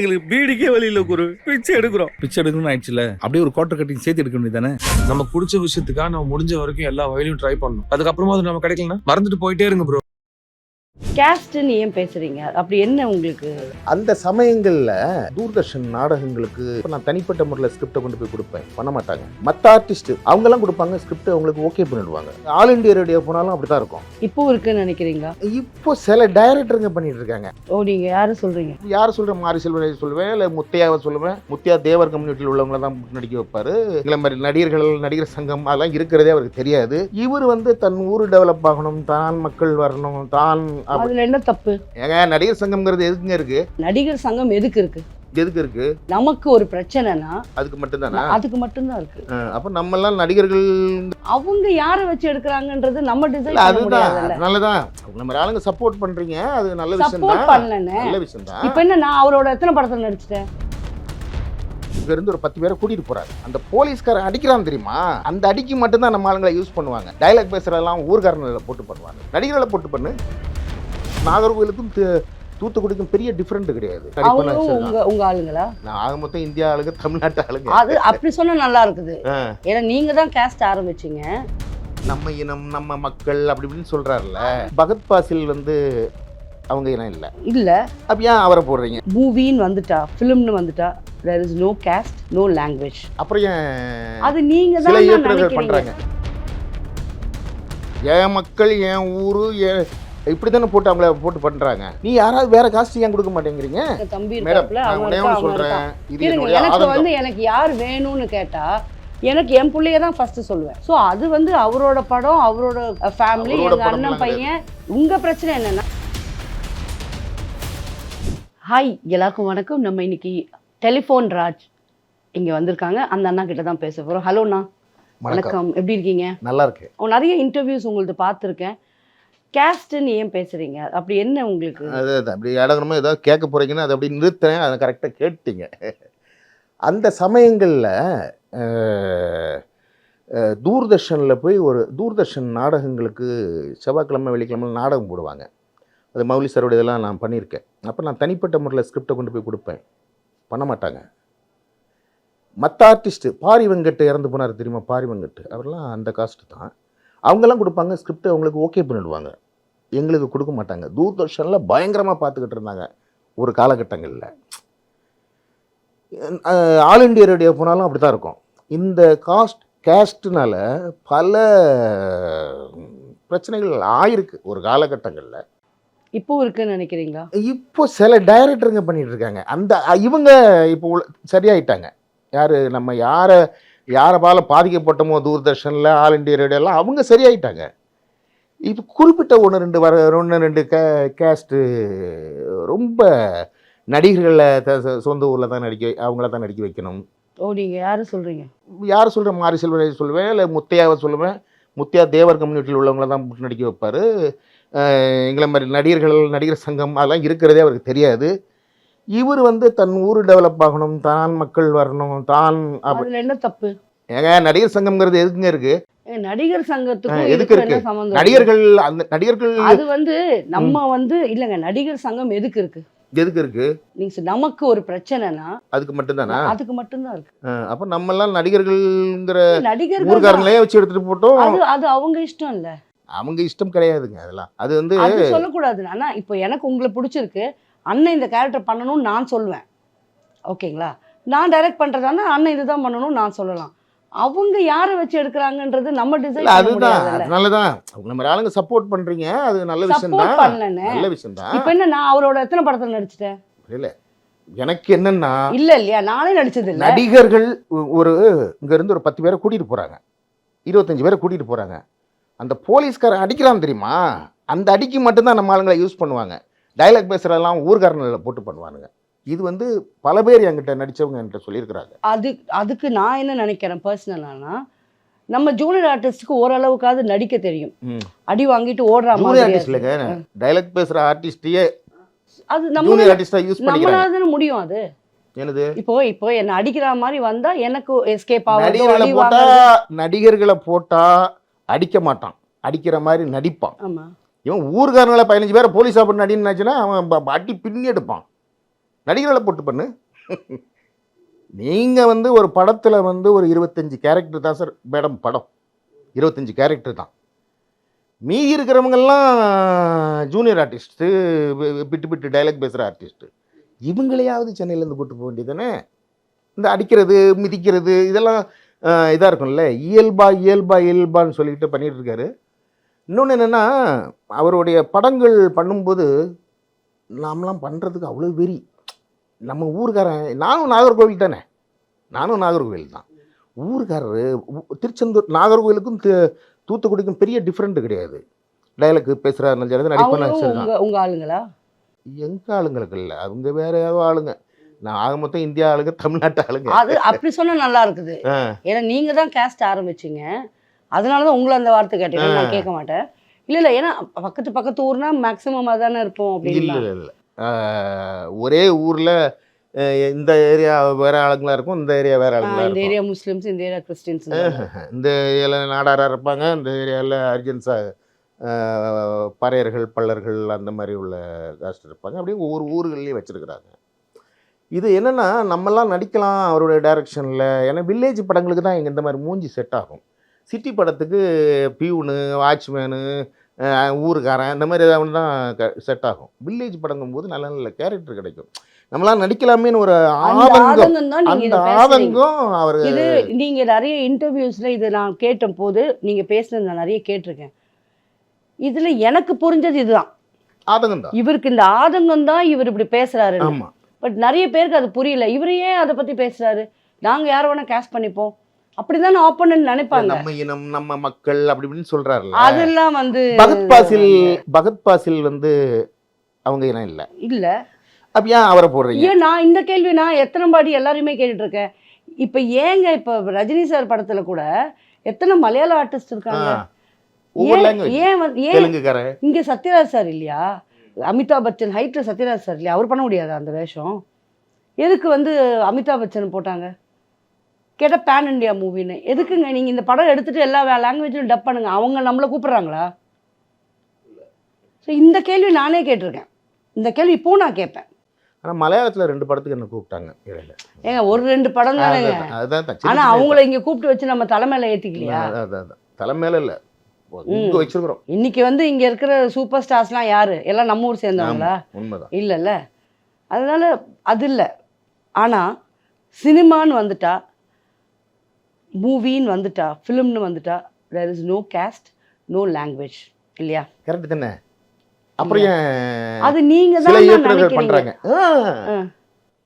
எங்களுக்கு பீடிக்கே வழி இல்ல குரு. பிச்சை எடுக்கிறோம். பிச்சை எடுக்கணும்னு ஆயிடுச்சுல. அப்படியே ஒரு கோட்டை கட்டிங் சேர்த்து எடுக்க வேண்டியதானே நமக்கு பிடிச்ச விஷயத்துக்காக நம்ம முடிஞ்ச வரைக்கும் எல்லா வகையிலும் ட்ரை பண்ணணும். அதுக்கப்புறமா அது நம்ம கிடைக்கலனா மறந்துட்டு போயிட்டே இருங்க ப்ரோ கேஸ்ட்னு ஏன் பேசுறீங்க? அப்படி என்ன உங்களுக்கு? அந்த சமயங்கள்ல தூர்தர்ஷன் நாடகங்களுக்கு நான் தனிப்பட்ட முறையில் ஸ்கிரிப்டை கொண்டு போய் கொடுப்பேன். பண்ண மாட்டாங்க. மற்ற ஆர்டிஸ்ட் அவங்க எல்லாம் கொடுப்பாங்க ஸ்கிரிப்டை அவங்களுக்கு ஓகே பண்ணிடுவாங்க. ஆல் இண்டியா ரேடியோ போனாலும் அப்படிதான் இருக்கும். இப்போ இருக்குன்னு நினைக்கிறீங்களா? இப்போ சில டைரக்டருங்க பண்ணிட்டு இருக்காங்க. ஓ நீங்க யாரு சொல்றீங்க? யார் சொல்ற மாரி செல்வனை சொல்லுவேன் இல்லை முத்தையாவை சொல்லுவேன். முத்தையா தேவர் கம்யூனிட்டியில் உள்ளவங்கள தான் நடிக்க வைப்பாரு. இல்லை மாதிரி நடிகர்கள் நடிகர் சங்கம் அதெல்லாம் இருக்கிறதே அவருக்கு தெரியாது. இவர் வந்து தன் ஊர் டெவலப் ஆகணும் தான் மக்கள் வரணும் தான் அதுல என்ன தப்பு? ஏங்க நடிகர் சங்கம்ங்கிறது எதுக்குங்க இருக்கு? நடிகர் சங்கம் எதுக்கு இருக்கு? எதுக்கு இருக்கு? நமக்கு ஒரு பிரச்சனைனா அதுக்கு மட்டும்தானா? அதுக்கு மட்டும்தான் இருக்கு. அப்ப நம்ம எல்லாம் நடிகர்கள் அவங்க யாரை வச்சு எடுக்கிறாங்கன்றது நம்ம பண்ண அதுதான். அதனாலதான். நம்ம ஆளுங்க சப்போர்ட் பண்றீங்க. அது நல்ல விஷயம் சப்போர்ட் தான் பண்ணலன்னு நல்ல விஷயம் தான் இப்ப என்ன நான் அவரோட எத்தனை படத்துல நடிச்சிட்டேன்? இங்க இருந்து ஒரு பத்து பேரை கூட்டிட்டு போறாரு. அந்த போலீஸ்காரன் அடிக்கிறான் தெரியுமா? அந்த அடிக்கு மட்டும்தான் நம்ம ஆளுங்களை யூஸ் பண்ணுவாங்க. டைலாக் பேசுறதெல்லாம் ஊர்காரனில் போட்டு பண்ணுவாங்க. நடிகர்களை போட்டு பண்ணு. நாகர்கோவிலுக்கும் தூத்துக்குடிக்கும் பெரிய டிஃப்ரெண்ட் கிடையாது. உங்க உங்க ஆளுங்களா? நான் ஆக மொத்தம் இந்தியா ஆளுங்க தமிழ்நாட்டு ஆளுங்க. அது அப்படி சொன்னா நல்லா இருக்குது. ஏன்னா நீங்க தான் கேஸ்ட் ஆரம்பிச்சீங்க. நம்ம இனம் நம்ம மக்கள் அப்படி இப்படின்னு சொல்றாருல்ல. பகத் பாசில் வந்து அவங்க இனம் இல்லை. இல்ல. அப்ப ஏன் அவரை போடுறீங்க? மூவின்னு வந்துட்டா ஃபிலிம்னு வந்துட்டா there is no caste no language அப்புறம் ஏன் அது நீங்க தான் பண்றாங்க? என் மக்கள் என் ஊரு என் இப்படி தானே போட்டு அவங்கள போட்டு பண்றாங்க. நீ யாராவது வேற காசு ஏன் கொடுக்க மாட்டேங்கிறீங்க? தம்பி மேடம் சொல்றேன். இது எனக்கு வந்து எனக்கு யார் வேணும்னு கேட்டா எனக்கு என் பிள்ளைய தான் ஃபர்ஸ்ட் சொல்லுவேன். ஸோ அது வந்து அவரோட படம் அவரோட ஃபேமிலி எங்க அண்ணன் பையன். உங்க பிரச்சனை என்னன்னா ஹாய் எல்லாருக்கும் வணக்கம். நம்ம இன்னைக்கு டெலிஃபோன் ராஜ் இங்க வந்திருக்காங்க. அந்த அண்ணா கிட்ட தான் பேச போறோம். ஹலோண்ணா வணக்கம். எப்படி இருக்கீங்க? நல்லா இருக்கு நிறைய இன்டர்வியூஸ் உங்களது பார்த்துருக்கேன். கேஸ்ட்டுன்னு ஏன் பேசுறீங்க? அப்படி என்ன உங்களுக்கு? அது அப்படி அடங்கணுமோ? ஏதாவது கேட்க போகிறீங்கன்னா அதை அப்படி நிறுத்துறேன். அதை கரெக்டாக கேட்டீங்க அந்த சமயங்களில் தூர்தர்ஷனில் போய் ஒரு தூர்தர்ஷன் நாடகங்களுக்கு செவ்வாய்க்கிழமை வெள்ளிக்கிழமை நாடகம் போடுவாங்க. அது மௌலி சாரோட இதெல்லாம் நான் பண்ணியிருக்கேன். அப்போ நான் தனிப்பட்ட முறையில் ஸ்கிரிப்டை கொண்டு போய் கொடுப்பேன். பண்ண மாட்டாங்க. மற்ற ஆர்டிஸ்ட்டு பாரி வெங்கட்டு இறந்து போனார் தெரியுமா? பாரி வெங்கட்டு அவரெல்லாம் அந்த காஸ்ட்டு தான். அவங்கெல்லாம் கொடுப்பாங்க ஸ்கிரிப்டை அவங்களுக்கு ஓகே பண்ணிடுவாங்க. எங்களுக்கு கொடுக்க மாட்டாங்க. தூர்தர்ஷனில் பயங்கரமாக பார்த்துக்கிட்டு இருந்தாங்க ஒரு காலகட்டங்களில். ஆல் இண்டியா ரேடியோ போனாலும் அப்படி தான் இருக்கும். இந்த காஸ்ட் கேஸ்ட்னால பல பிரச்சனைகள் ஆயிருக்கு ஒரு காலகட்டங்களில். இப்போ இருக்குன்னு நினைக்கிறீங்களா? இப்போ சில டைரக்டருங்க பண்ணிட்டு இருக்காங்க. அந்த இவங்க இப்போ சரியாயிட்டாங்க. யார் நம்ம யாரை யாரை பால பாதிக்கப்பட்டோமோ தூர்தர்ஷனில் ஆல் இண்டியா ரேடியோலாம் அவங்க சரியாயிட்டாங்க. இப்போ குறிப்பிட்ட ஒன்று ரெண்டு வர ஒன்று ரெண்டு கே கேஸ்ட்டு ரொம்ப நடிகர்களை சொந்த ஊரில் தான் நடிக்க அவங்கள தான் நடிக்க வைக்கணும். ஓ நீங்க யாரு சொல்றீங்க? யார் சொல்கிற மாரி செல்வனை சொல்லுவேன் இல்லை முத்தையாவை சொல்லுவேன். முத்தையா தேவர் கம்யூனிட்டியில் உள்ளவங்கள தான் போட்டு நடிக்க வைப்பார். எங்களை மாதிரி நடிகர்கள் நடிகர் சங்கம் அதெல்லாம் இருக்கிறதே அவருக்கு தெரியாது. இவர் வந்து தன் ஊர் டெவலப் ஆகணும் தான் மக்கள் வரணும் தான் அதுல என்ன தப்பு? ஏங்க நடிகர் சங்கம்ங்கிறது எதுக்குங்க இருக்கு? நடிகர் சங்கத்துக்கும் எதுக்கு இருக்கு? நடிகர்கள் அந்த நடிகர்கள் அது வந்து நம்ம வந்து இல்லங்க நடிகர் சங்கம் எதுக்கு இருக்கு? எதுக்கு இருக்கு? நீங்க நமக்கு ஒரு பிரச்சனைனா அதுக்கு மட்டும்தானா? அதுக்கு மட்டும்தான் இருக்கு. அப்ப நம்ம எல்லாம் நடிகர்கள்ங்கிற நடிகர்கள் தான். ஊர்காரங்களே வச்சு எடுத்துட்டு போட்டோம். அது அது அவங்க இஷ்டம் இல்ல. அவங்க இஷ்டம் கிடையாதுங்க அதெல்லாம். அது வந்து சொல்லக்கூடாது. ஆனா இப்போ எனக்கு உங்களை பிடிச்சிருக்கு. அண்ணன் இந்த கேரக்டர் பண்ணணும்னு நான் சொல்லுவேன் ஓகேங்களா? நான் டைரக்ட் பண்றதானா அண்ணன் இதுதான் பண்ணணும் நான் சொல்லலாம். அவங்க யாரை வச்சு எடுக்கிறாங்கன்றது நம்ம பண்ண அதுதான். அதனாலதான். அவங்க நம்ம ஆளுங்க சப்போர்ட் பண்றீங்க. அது நல்ல விஷயம் தான் நல்ல விஷயம் தான் இப்போ என்ன நான் அவரோட எத்தனை படத்துல நடிச்சிட்டேன்? இல்ல. எனக்கு என்னன்னா இல்ல இல்லையா? நானே நடிச்சது நடிகர்கள் ஒரு இங்க இருந்து ஒரு பத்து பேரை கூட்டிட்டு போறாங்க. இருபத்தஞ்சு பேரை கூட்டிட்டு போறாங்க. அந்த போலீஸ்காரன் அடிக்கிறான் தெரியுமா? அந்த அடிக்கு மட்டும்தான் நம்ம ஆளுங்களை யூஸ் பண்ணுவாங்க. டைலாக் பேசுறதெல்லாம் ஊர்காரனில் போட்டு பண்ணுவானுங்க. இது வந்து பல பேர் என்கிட்ட நடிச்சவங்க என்கிட்ட சொல்லியிருக்கிறாங்க. அது அதுக்கு நான் என்ன நினைக்கிறேன் பர்சனலானா நம்ம ஜூனியர் ஆர்டிஸ்டுக்கு ஓரளவுக்காவது நடிக்க தெரியும். அடி வாங்கிட்டு ஓடுற மாதிரி இல்லைங்க. டைலாக் பேசுற ஆர்டிஸ்டையே அது ஜூனியர் நம்ம நம்மளால தானே முடியும் அது. என்னது? இப்போ இப்போ என்ன அடிக்கிற மாதிரி வந்தா எனக்கு எஸ்கேப் வாங்குறது. நடிகர்களை போட்டா அடிக்க மாட்டான். அடிக்கிற மாதிரி நடிப்பான். ஆமா. இவன் ஊர்காரங்களை பதினஞ்சு பேரை போலீஸ் பண்ணி நடின்னு நினச்சுன்னா அவன் ப- அடி பின்னி எடுப்பான். நடிகர்களை போட்டு பண்ணு. நீங்கள் வந்து ஒரு படத்தில் வந்து ஒரு இருபத்தஞ்சி கேரக்டர் தான் சார் மேடம் படம். இருபத்தஞ்சி கேரக்டர் தான். மீதி இருக்கிறவங்கெல்லாம் junior artist bit bit dialogue பேசுகிற ஆர்டிஸ்ட்டு இவங்களையாவது சென்னையிலேருந்து கூட்டு போக வேண்டியதானே இந்த அடிக்கிறது மிதிக்கிறது இதெல்லாம் இதாக இருக்கும்ல. இயல்பா இயல்பா இயல்பான்னு சொல்லிக்கிட்டு பண்ணிகிட்டு இருக்காரு. இன்னொன்று என்னென்னா அவருடைய படங்கள் பண்ணும்போது நாமெல்லாம் பண்ணுறதுக்கு அவ்வளோ வெறி. நம்ம ஊருக்காரன் நானும் நாகர்கோவில் தானே. நானும் நாகர்கோவில் தான். ஊருக்காரரு திருச்செந்தூர் நாகர்கோவிலுக்கும் தூத்துக்குடிக்கும் பெரிய டிஃப்ரெண்ட் கிடையாது. டைலாக் பேசுகிறாரு சரி நடிப்பேன் அவங்களும் சரி தான் உங்க உங்க ஆளுங்களா? எங்கள் ஆளுங்களுக்கு இல்லை. அவங்க வேற ஏதோ ஆளுங்க. நான் ஆக மொத்தம் இந்தியா ஆளுங்க தமிழ்நாட்டு ஆளுங்க. அது அப்படி சொன்னா நல்லா இருக்குது. ஏன்னா நீங்க தான் கேஸ்ட் ஆரம்பிச்சீங்க. அதனால தான் உங்களை அந்த வார்த்தை கேட்டீங்க நான் கேட்க மாட்டேன். இல்ல இல்ல. ஏன்னா பக்கத்து பக்கத்து ஊர்னா மேக்ஸிமம் அதானே இருப்போம் அப்படின்னு. இல்லை இல்லை. ஒரே ஊரில் இந்த ஏரியா வேற ஆளுங்களா இருக்கும் இந்த ஏரியா வேற ஆளுங்களா இந்த ஏரியா முஸ்லிம்ஸ் இந்த ஏரியா கிறிஸ்டின்ஸ் இந்த ஏரியாவில் நாடாராக இருப்பாங்க இந்த ஏரியாவில் அர்ஜென்ஸா பறையர்கள் பல்லர்கள் அந்த மாதிரி உள்ள காஸ்ட் இருப்பாங்க. அப்படியே ஒவ்வொரு ஊர்கள்லேயும் வச்சுருக்குறாங்க. இது என்னென்னா நம்மலாம் நடிக்கலாம் அவருடைய டைரக்ஷனில் ஏன்னா வில்லேஜ் படங்களுக்கு தான் இங்கே இந்த மாதிரி மூஞ்சி செட் ஆகும். சிட்டி படத்துக்கு பியூனு வாட்ச்மேனு ஊருக்காரன் இந்த மாதிரி ஏதாவது தான் செட் ஆகும். வில்லேஜ் படங்கும் போது நல்ல நல்ல கேரக்டர் கிடைக்கும். நம்மளாம் நடிக்கலாமேன்னு ஒரு ஆதங்கம். அந்த ஆதங்கம் அவர் இது நீங்க நிறைய இன்டர்வியூஸ்ல இது நான் கேட்ட போது நீங்க பேசுனது நான் நிறைய கேட்டிருக்கேன். இதுல எனக்கு புரிஞ்சது இதுதான். ஆதங்கம் தான். இவருக்கு இந்த ஆதங்கம் தான் இவர் இப்படி பேசுறாரு. ஆமாம் பட் நிறைய பேருக்கு அது புரியல. இவர் ஏன் அதை பத்தி பேசுறாரு? நாங்க யார வேணா கேஷ் பண்ணிப்போம். அப்படிதானே ஆப்போனன்ட் நினைப்பாங்க. நம்ம இனம் நம்ம மக்கள் அப்படி இப்படின்னு சொல்றாருல்ல. அதெல்லாம் வந்து பகத் பாசில் பகத் பாசில் வந்து அவங்க இனம் இல்ல. இல்ல. அப்ப ஏன் அவரை போடுறீங்க? ஏன் நான் இந்த கேள்வி நான் எத்தனை பாடி எல்லாரையுமே கேட்டுட்டு இருக்கேன் இப்ப ஏங்க இப்ப ரஜினி சார் படத்துல கூட எத்தனை மலையாள ஆர்டிஸ்ட் இருக்காங்க? ஏன் ஏன் இங்க சத்யராஜ் சார் இல்லையா? அமிதாப் பச்சன் ஹைட்ல சத்யராஜ் சார் இல்லையா? அவர் பண்ண முடியாதா அந்த வேஷம்? எதுக்கு வந்து அமிதாப் பச்சன் போட்டாங்க? கேட்டா பேன் இண்டியா மூவின்னு எதுக்குங்க நீங்க இந்த படம் எடுத்துட்டு எல்லா லாங்குவேஜும் டப் பண்ணுங்க? அவங்க நம்மள கூப்பிடுறாங்களா? ஸோ இந்த கேள்வி நானே கேட்டிருக்கேன். இந்த கேள்வி இப்போ நான் கேட்பேன். ஆனா மலையாளத்துல ரெண்டு படத்துக்கு என்ன கூப்பிட்டாங்க? இடையில. ஏங்க ஒரு ரெண்டு படம் தானேங்க. அதான், அதான் தான். சின்ன ஆனா சின்ன அவங்கள இங்க கூப்பிட்டு வச்சு நம்ம தலைமையில ஏத்திக்கலையா? அதான். தலைமையில இல்ல. வச்சிருக்கிறோம். இன்னைக்கு வந்து இங்க இருக்கிற சூப்பர் ஸ்டார்ஸ்லாம் யாரு? எல்லாம் நம்ம ஊர் சேர்ந்தவங்களா? உண்மைதான். இல்லைல்ல. அதனால அது இல்லை. ஆனால் சினிமான்னு வந்துட்டா மூவின்னு வந்துட்டா ஃபிலிம்னு வந்துட்டா there is no caste no language இல்லையா? கரெக்ட் தானே? அப்புறம் அது நீங்க தான் பண்றாங்க.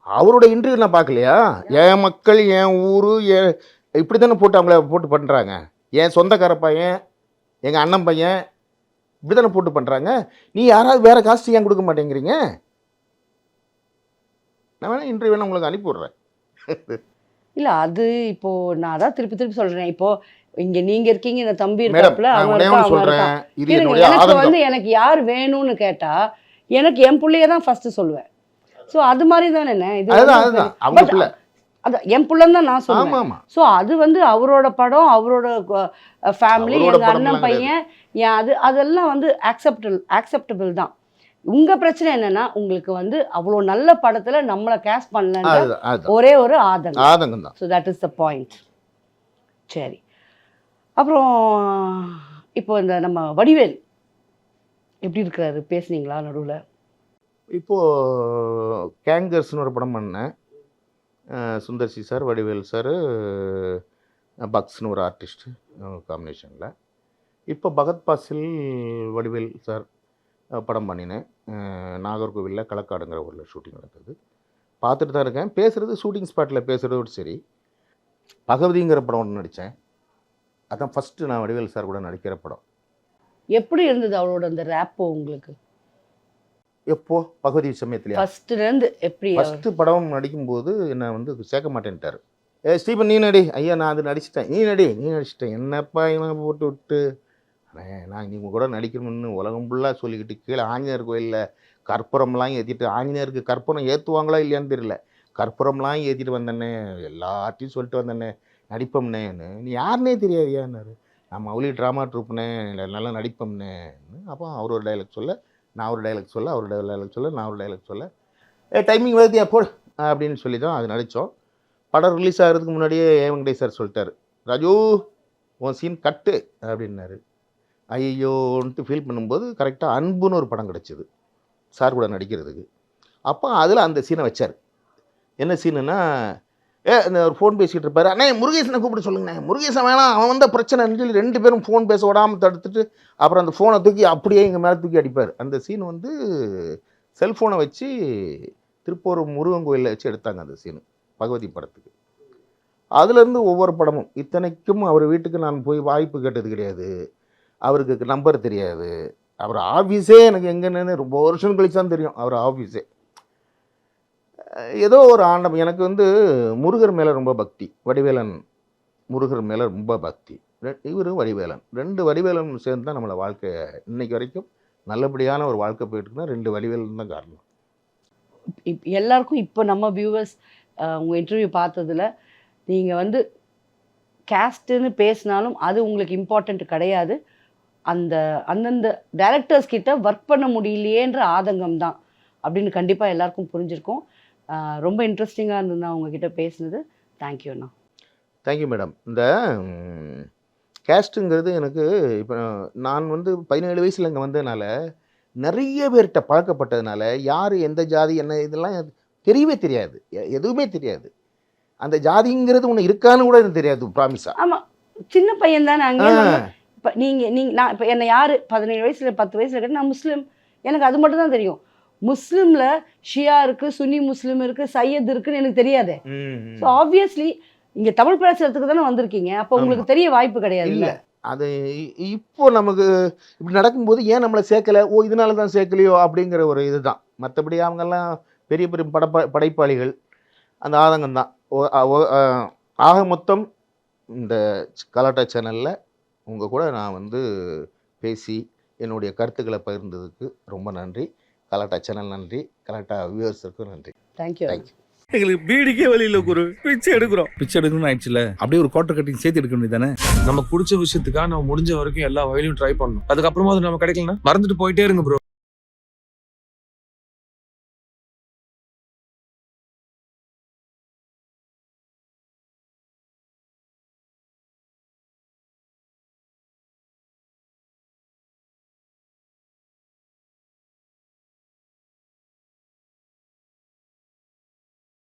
அவரோட இன்டர்வியூ நான் பார்க்கலையா? என் மக்கள் என் ஊரு என் இப்படி தானே போட்டு அவங்கள போட்டு பண்ணுறாங்க என் சொந்தக்கார பையன் எங்கள் அண்ணன் பையன் இப்படி தானே போட்டு பண்ணுறாங்க நீ யாராவது வேற காஸ்ட் ஏன் கொடுக்க மாட்டேங்கிறீங்க? நான் வேணா இன்டர்வியூ வேணா உங்களுக்கு அனுப்பி விட்றேன். இல்ல அது இப்போ நான் அதான் திருப்பி திருப்பி சொல்றேன். இப்போ இங்க நீங்க இருக்கீங்க இந்த தம்பி என்னுடைய எனக்கு வந்து எனக்கு யார் வேணும்னு கேட்டா எனக்கு என் பிள்ளைய தான் ஃபர்ஸ்ட் சொல்லுவேன். ஸோ அது மாதிரி தானே என்ன? இது அதான் என் பிள்ளைன்னு தான் நான் சொல்லுவேன். ஸோ அது வந்து அவரோட படம் அவரோட ஃபேமிலி எங்கள் அண்ணன் பையன் என் அது அதெல்லாம் வந்து ஆக்செப்டபிள் ஆக்செப்டபிள் தான். உங்கள் பிரச்சனை என்னன்னா உங்களுக்கு வந்து அவ்வளோ நல்ல படத்தில் நம்மளை அதுதான் அதுதான் ஒரே ஒரு ஆதங்கம். ஆதங்கம் தான். So that is the point சரி. அப்புறம் இப்போ இந்த நம்ம வடிவேல் எப்படி இருக்கிறாரு பேசுனீங்களா நடுவில்? இப்போது கேங்கர்ஸ்னு ஒரு படம் பண்ணேன். அஹ் Sundar C sir Vadivel sir பக்ஸ்னு ஒரு ஆர்டிஸ்ட்டு காம்பினேஷனில் இப்போ பகத் பாசில் வடிவேல் சார் படம் பண்ணினேன். நாகர்கோவிலில் களக்காடுங்கிற ஊரில் ஷூட்டிங் நடந்தது. பார்த்துட்டு தான் இருக்கேன். பேசுகிறது ஷூட்டிங் ஸ்பாட்டில் பேசுகிறதோடு சரி. பகவதிங்கிற படம் ஒன்று நடித்தேன் அதான் ஃபஸ்ட்டு நான் வடிவேல் சார் கூட நடிக்கிற படம். எப்படி இருந்தது அவரோட அந்த ரேப்போ உங்களுக்கு? எப்போ? பகவதி சமயத்துலையா? ஃபர்ஸ்ட்லேருந்து எப்படி? ஃபஸ்ட்டு படம் நடிக்கும்போது என்னை வந்து சேர்க்க மாட்டேன்ட்டார். ஏ ஸ்டீபன் நீ நடி. ஐயா நான் அது நடிச்சிட்டேன். நீ நடி நீ நடிச்சிட்டேன். என்னப்பா இவனை போட்டு விட்டு? நான் நீங்க கூட நடிக்கணும்னு உலகம் ஃபுல்லாக சொல்லிக்கிட்டு கீழே ஆஞ்சநேயர் கோயிலில் கற்பூரம்லாம் ஏற்றிட்டு ஆஞ்சநேயருக்கு கற்பூரம் ஏற்றுவாங்களா இல்லையான்னு தெரியல. கற்பூரம்லாம் ஏற்றிட்டு வந்தேனே எல்லாத்தையும் சொல்லிட்டு வந்தேனே நடிப்போம்னேன்னு நீ யாருனே தெரியாதியான்னாரு நான் மௌலி ட்ராமா ட்ரூப்னே நல்லா நடிப்போம்னே அப்போ அவர் ஒரு டைலாக் சொல்ல நான் ஒரு டைலாக் சொல்ல அவர் டைலாக் சொல்ல நான் ஒரு டைலாக் சொல்ல. ஏ டைமிங் வருதியா போடு அப்படின்னு சொல்லி தான் அது நடித்தோம். படம் ரிலீஸ் ஆகிறதுக்கு முன்னாடியே ஏ வெங்கடேஷ் சார் சொல்லிட்டாரு. ராஜு உன் சீன் கட்டு அப்படின்னாரு. ஐயோன்ட்டு ஃபீல் பண்ணும்போது கரெக்டாக அன்புன்னு ஒரு படம் கிடச்சிது. சார் கூட நடிக்கிறதுக்கு. அப்போ அதில் அந்த சீனை வச்சார். என்ன சீனுன்னா ஏ இந்த ஒரு ஃபோன் பேசிகிட்டு இருப்பார். அண்ணே முருகேசனை கூப்பிட சொல்லுங்கண்ணே. முருகேசன் வேணாம் அவன் வந்த பிரச்சனைன்னு சொல்லி ரெண்டு பேரும் ஃபோன் பேச விடாமல் தடுத்துட்டு அப்புறம் அந்த ஃபோனை தூக்கி அப்படியே எங்கள் மேலே தூக்கி அடிப்பார். அந்த சீன் வந்து செல்ஃபோனை வச்சு திருப்பூர் முருகன் கோயிலில் வச்சு எடுத்தாங்க அந்த சீனு பகவதி படத்துக்கு. அதுலேருந்து ஒவ்வொரு படமும். இத்தனைக்கும் அவர் வீட்டுக்கு நான் போய் வாய்ப்பு கேட்டது கிடையாது. அவருக்கு நம்பர் தெரியாது. அவர் ஆஃபீஸே எனக்கு எங்கன்னு ரொம்ப வருஷம் கழிச்சு தான் தெரியும் அவர் ஆஃபீஸே ஏதோ ஒரு ஆண்டம் எனக்கு வந்து முருகர் மேலே ரொம்ப பக்தி. வடிவேலன் முருகர் மேலே ரொம்ப பக்தி. இவர் வடிவேலன். ரெண்டு வடிவேலன் சேர்ந்து தான் நம்மளை வாழ்க்கை இன்னைக்கு வரைக்கும் நல்லபடியான ஒரு வாழ்க்கை போயிட்டுருக்குன்னா ரெண்டு வடிவேலன் தான் காரணம். இப் எல்லாருக்கும் இப்போ நம்ம வியூவர்ஸ் உங்கள் இன்டர்வியூ பார்த்ததுல நீங்கள் வந்து கேஸ்ட்டுன்னு பேசினாலும் அது உங்களுக்கு இம்பார்ட்டண்ட் கிடையாது. அந்த அந்தந்த டேரக்டர்ஸ் கிட்ட ஒர்க் பண்ண முடியலையேன்ற ஆதங்கம் தான் அப்படின்னு கண்டிப்பாக எல்லாருக்கும் புரிஞ்சிருக்கும். ரொம்ப இன்ட்ரெஸ்டிங்காக இருந்ததுண்ணா உங்ககிட்ட பேசுனது. தேங்க்யூண்ணா தேங்க்யூ மேடம் இந்த கேஸ்ட்டுங்கிறது எனக்கு இப்போ நான் வந்து பதினேழு வயசில் இங்கே வந்ததுனால நிறைய பேர்கிட்ட பழக்கப்பட்டதுனால யார் எந்த ஜாதி என்ன இதெல்லாம் தெரியவே தெரியாது. எதுவுமே தெரியாது. அந்த ஜாதிங்கிறது ஒன்று இருக்கான்னு கூட எனக்கு தெரியாது ப்ராமிஸா ஆமாம் சின்ன பையன் தானே அங்கே இப்போ நீங்கள் நீங்கள் நான் இப்போ என்னை யார்? பதினேழு வயசில் பத்து வயசில் கேட்டு நான் முஸ்லீம். எனக்கு அது மட்டும் தான் தெரியும். முஸ்லீமில் ஷியா இருக்குது சுன்னி முஸ்லீம் இருக்குது சையத் இருக்குன்னு எனக்கு தெரியாதே. ஸோ ஆப்வியஸ்லி இங்கே தமிழ் பேசுறதுக்கு தானே வந்திருக்கீங்க. அப்போ உங்களுக்கு தெரிய வாய்ப்பு கிடையாது இல்லை? அது இப்போ நமக்கு இப்படி நடக்கும்போது ஏன் நம்மளை சேர்க்கலை? ஓ இதனால தான் சேர்க்கலையோ? அப்படிங்கிற ஒரு இதுதான். மற்றபடி அவங்கெல்லாம் பெரிய பெரிய படப்பா படைப்பாளிகள். அந்த ஆதங்கம் தான் ஆக மொத்தம் இந்த கலாட்டா சேனலில் உங்கள் கூட நான் வந்து பேசி என்னுடைய கருத்துக்களை பகிர்ந்ததுக்கு ரொம்ப நன்றி. கலாட்டா சேனல் நன்றி. கலாட்டா வியூவர்ஸுக்கும் நன்றி. தேங்க்யூ Thank எங்களுக்கு பீடிக்கே வழி இல்லை குரு. பிச்சை எடுக்கிறோம். பிச்சை எடுக்கணும்னு ஆயிடுச்சுல. அப்படியே ஒரு குவார்டர் கட்டிங் சேர்த்து எடுக்க வேண்டியதானே நமக்கு பிடிச்ச விஷயத்துக்காக நம்ம முடிஞ்ச வரைக்கும் எல்லா வழியிலும் ட்ரை பண்ணணும். அதுக்கப்புறமா அது நம்ம கிடைக்கலனா மறந்துட்டு போயிட்டே இருங்க ப்ரோ